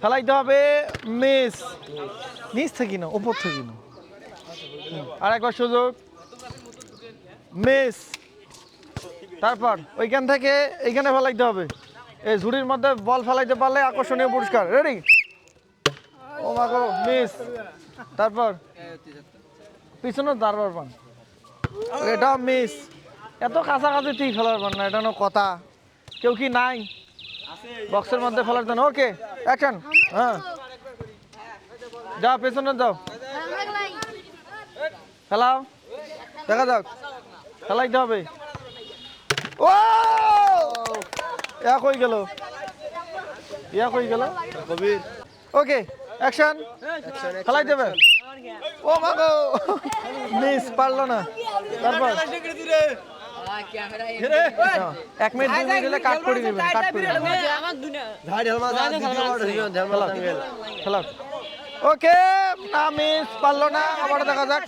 ফেলাইতে হবে মিস। নিচ থেকে না উপর থেকে না আর একবার সুযোগ মিস। তারপর, ওইখান থেকে এইখানে ফেলাইতে হবে। এই ঝুড়ির মধ্যে বল ফেলাইতে পারলে আকর্ষণীয় পুরস্কার। রেডি ও মাগো মিস তারপর, পিছনে দাঁড়বার পান এটা মিস এত কাছাকাছি তুই ফেলার পান না, এটা কথা। কেউ কি নাই? বক্সের মধ্যে ফেলার জন্য ওকে অ্যাকশন হ্যাঁ। যাও পেছনে যাও। খেলাও, দেখা যাক, খেলাইতে হবে। ও! এক হয়ে গেল। এক হয়ে গেল। কবির ওকে অ্যাকশন খেলাই দেবে ও মাগো মিস পারল না। তারপর? না পারল না দেখা যাক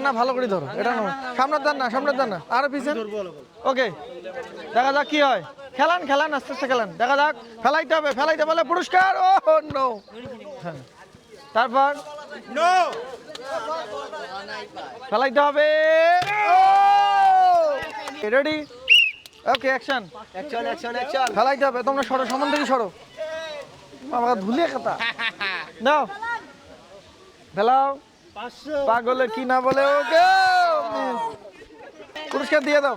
না ভালো করে ওকে দেখা যাক কি হয় খেলান খেলান আস্তে আস্তে খেলান দেখা যাক ফেলাইতে হবে ফেলাইতে পুরস্কার ও তারপর ফেলাইতে হবে ready okay action action action action ফেলাইতে হবে তোমরা সরো সামন থেকে সরো। আমাকে ধুলিয়ে কথা দাও ফেলাও পাগলে কি না বলে ওকে? পুরস্কার দিয়ে দাও।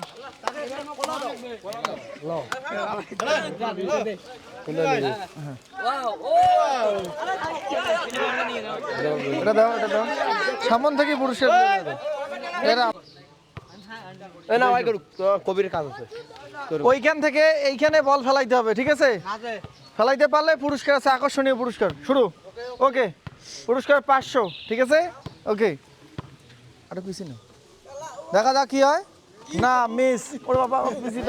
সামন থেকে পুরস্কার এরা না ভাই করুক কবির কাজ আছে। ওইখান থেকে এইখানে বল ফেলাইতে হবে ঠিক আছে? ফেলাইতে পারলে পুরস্কার আছে আকর্ষণীয় পুরস্কার। শুরু। ওকে পুরস্কার পাঁচশো ঠিক আছে? ওকে। আরে পিসি না। দেখা যাক কি হয়। না মিস ওর বাবা পিসি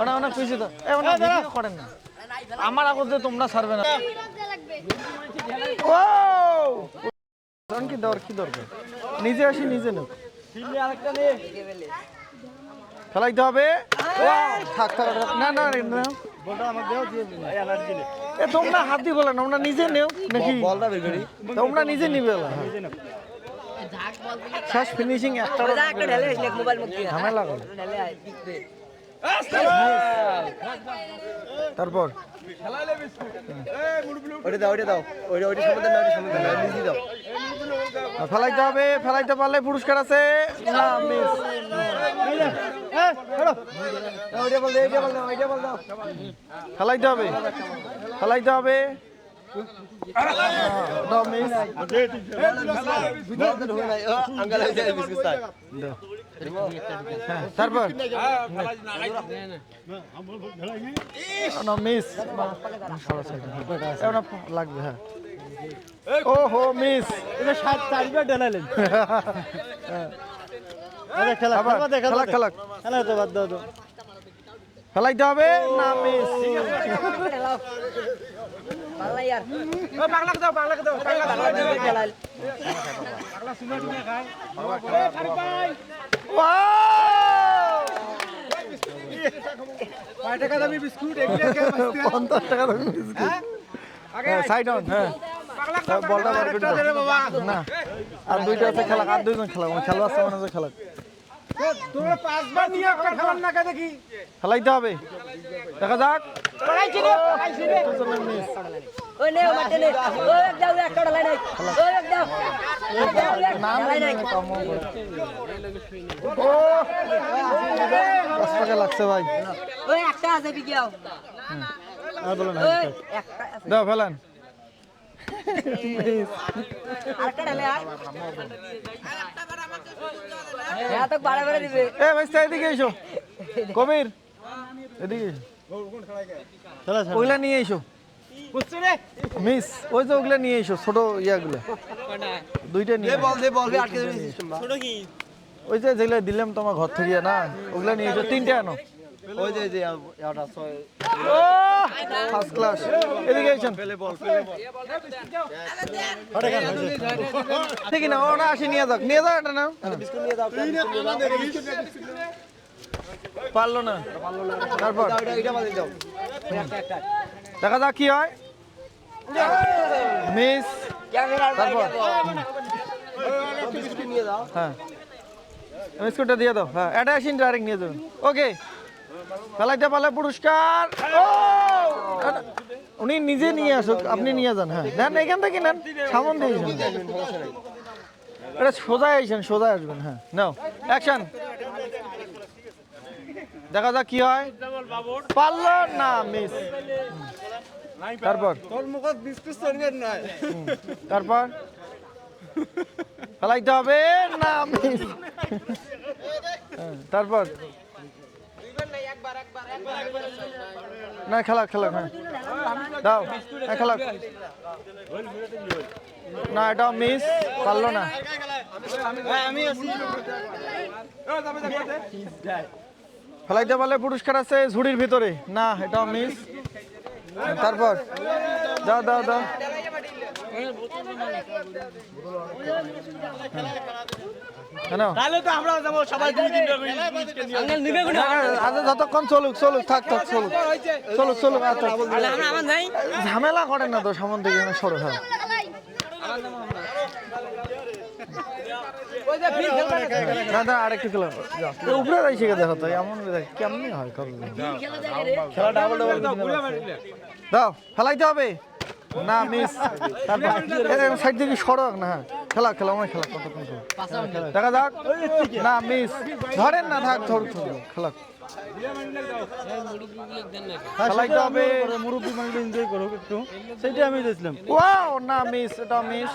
ওনা ওনা পিসি দাও। এ ওনা ভিডিও করেন না। আমার আগতে তোমরা ছাড়বে না। ও! কি দর কি দরকার? নিজে আসি নিজে নেও ফেলাইতে হবে? থাক থাক থাক। না না না এ তোমরা হাত দিয়ে বলে না তোমরা নিজে নেও নাকি? বলটা বের করি। তোমরা নিজে নিবে না। শেষ ফিনিশিং একটা ঝামেলা করে। তারপর? ওইটা দাও ওইটা দাও। ওইটা ওইটা দাও ওইটা সামনে দাও নিজে দাও। ফেলাইতে হবে ফেলাইতে পারলে পুরস্কার আছে। না মিস ফেলাইতে হবে ফেলাইতে হবে। তারপর? না মিস লাগবে হ্যাঁ। ও হো মিস এটা সাত চারবার খেলা আবার খেলা দেখা খেলা খেলা। খেলা। তো বাদ দাও তো। ফেলাইতে হবে? না মিস কয় টাকা দামি বিস্কুট পঞ্চাশ টাকা হ্যাঁ? সাইড অন হ্যাঁ। তা বলটা বার করে দাও। না আর দুইটা আছে খেলা আর দুইজন খেলা খেলা আছে মনে খেলা। তোমরা পাঁচবার নিয়ে একটা খেলার না দেখি। খেলাইতে হবে। দেখা যাক। miss। ওই নে মাঠে নে। ওই এক দাও একটা ঢালাই নাই। ওই এক দাও এক দাও এক নাম নাই। কম ও লাগছে ভাই। ওই একটা আছে বিকিয়াও আর বলেন ওই একটা আছে। দাও ফেলেন। এদিকে এসো। কবির এদিকে ওগুলা নিয়ে এসো। মিস ওই যে ওগুলা নিয়ে এসো ছোট ইয়াগুলা। দুইটা নিয়ে বল দে বল আটকে সিস্টেম ওই যে যেগুলা দিলাম তোমার ঘর থেকে না ওগুলা নিয়ে এসো তিনটে আনো। ওই যে যে এটা ছয় ফার্স্ট ক্লাস এদিকে এসেন ঠিক না ওটা আসি নিয়ে যাক নিয়ে যাও এটা না বিস্কুট নিয়ে দাও পারল না। তারপর? বল দেখা যাক কি হয়। মিস। তারপর? নিয়ে যাও। হ্যাঁ। বিস্কুটটা দিয়ে দাও। হ্যাঁ এটা আসিন ডাইরেক্ট নিয়ে যাবেন। ওকে ফেলাইতে পারলে পুরস্কার। উনি নিজে নিয়ে আসুক আপনি নিয়ে যান হ্যাঁ। নেন এখান থেকে নেন সামন দিয়ে এটা সোজাই আসেন সোজাই আসবেন হ্যাঁ। নাও অ্যাকশন। দেখা যাক কি হয়। পারল না মিস। তারপর? তারপর? ফেলাইতে হবে না মিস। হ্যাঁ, তারপর? না, খেলা খেলা হ্যাঁ। দাও হ্যাঁ খেলা। না এটা মিস পারল না। ফেলাইতে পারলে পুরস্কার আছে ঝুড়ির ভিতরে। না, এটাও মিস তারপর, দাও দাও দাও। তাহলে তো আমরা যাব সবাই দুই দিন আঙ্কেল নিবে কোন? আচ্ছা যতক্ষণ চলুক চলুক থাক থাক চলুক। চলুক চলুক আচ্ছা আমরা আমার নাই ঝামেলা করেন না তো সামন থেকে সরো হ্যাঁ না না আরেকটু খেলা উপরে রাইছে দেখো তো এমন কেমনি হয় কবে? খেলা যায় রে খেলা ডাবল ডাবল দাও ফেলাইতে হবে। না মিস তারপর সাইড থেকে সড়ক? না হ্যাঁ। খেলা খেলা অনেক খেলা। কতক্ষণ খেলা। দেখা যাক। না মিস ধরেন না থাক ধর ধর খেলা। হবে। মুরব্বী মানুষ এনজয় করো একটু। সেটা আমি দিয়েছিলাম ও না মিস এটা মিস